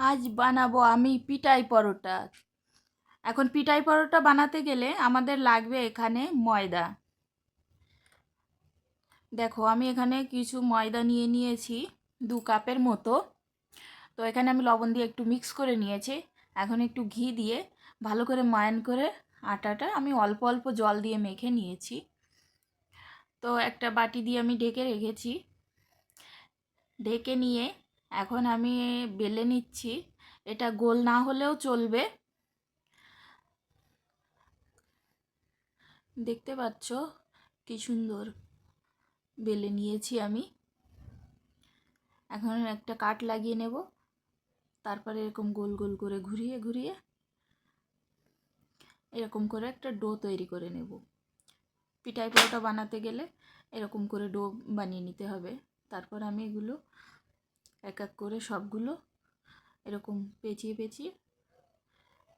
আজ বানাবো আমি পিটাই পরোটা। এখন পিটাই পরোটা বানাতে গেলে আমাদের লাগবে এখানে ময়দা। দেখো, আমি এখানে কিছু ময়দা নিয়ে নিয়েছি দু কাপের মতো। তো এখানে আমি লবণ দিয়ে একটু মিক্স করে নিয়েছি। এখন একটু ঘি দিয়ে ভালো করে ময়ান করে আটাটা আমি অল্প অল্প জল দিয়ে মেখে নিয়েছি। তো একটা বাটি দিয়ে আমি ঢেকে রেখেছি। ঢেকে নিয়ে এখন আমি বেলে নিচ্ছি। এটা গোল না হলেও চলবে। দেখতে পাচ্ছ কি সুন্দর বেলে নিয়েছি আমি। এখন একটা কাট লাগিয়ে নেব। তারপরে এরকম গোল গোল করে ঘুরিয়ে ঘুরিয়ে এরকম করে একটা ডো তৈরি করে নেব। পিঠাই পরোটা বানাতে গেলে এরকম করে ডো বানিয়ে নিতে হবে। তারপর আমি এগুলো এক এক করে সবগুলো এরকম পেঁচিয়ে পেঁচিয়ে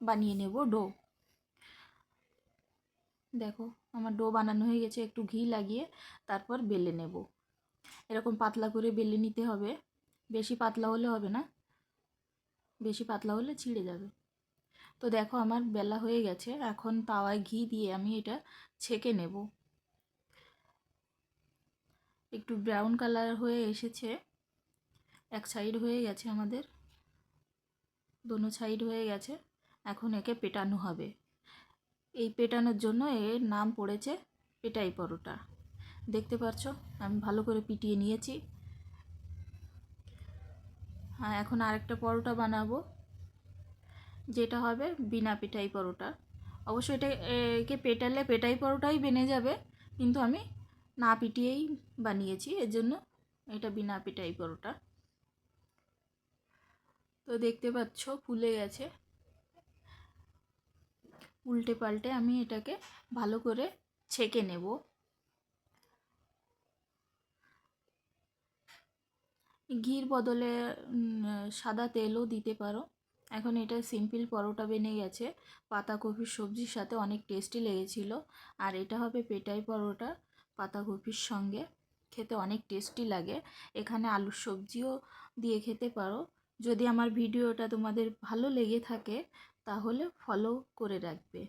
বানিয়ে নেব ডো। দেখো, আমার ডো বানানো হয়ে গেছে, একটু ঘি লাগিয়ে তারপর বেলে নেব। এরকম পাতলা করে বেলে নিতে হবে। বেশি পাতলা হলে হবে না, বেশি পাতলা হলে ছিঁড়ে যাবে। তো দেখো, আমার বেলা হয়ে গেছে, এখন তাওয়ায় ঘি দিয়ে আমি এটা ছেঁকে নেব। একটু ব্রাউন কালার হয়ে এসেছে এক সাইড হয়ে গেছে আমাদের। দোনো সাইড হয়ে গেছে। এখন একে পেটানো হবে। এই পেটানোর জন্য এর নাম পড়েছে পেটাই পরোটা। দেখতে পাচ্ছ, আমি ভালো করে পিটিয়ে নিয়েছি। হ্যাঁ এখন আরেকটা পরোটা বানাবো। যেটা হবে বিনা পেটাই পরোটা। অবশ্যই এটা, একে পেটালে পেটাই পরোটাই বেনে যাবে, কিন্তু আমি না পিটিয়েই বানিয়েছি। এর জন্য এটা বিনা পেটাই পরোটা। তো দেখতে পাচ্ছ ফুলে গেছে। উল্টে পাল্টে আমি এটাকে ভালো করে ছেঁকে নেব। ঘির বদলে সাদা তেলও দিতে পারো। এখন এটা সিম্পল পরোটা বেনে গেছে। পাতাকপির সবজির সাথে অনেক টেস্টি লেগেছিল। আর এটা হবে পেটাই পরোটা পাতাকপির সঙ্গে। খেতে অনেক টেস্টি লাগে। এখানে আলুর সবজিও দিয়ে খেতে পারো। যদি আমার ভিডিওটা তোমাদের ভালো লেগে থাকে তাহলে ফলো করে রাখবে।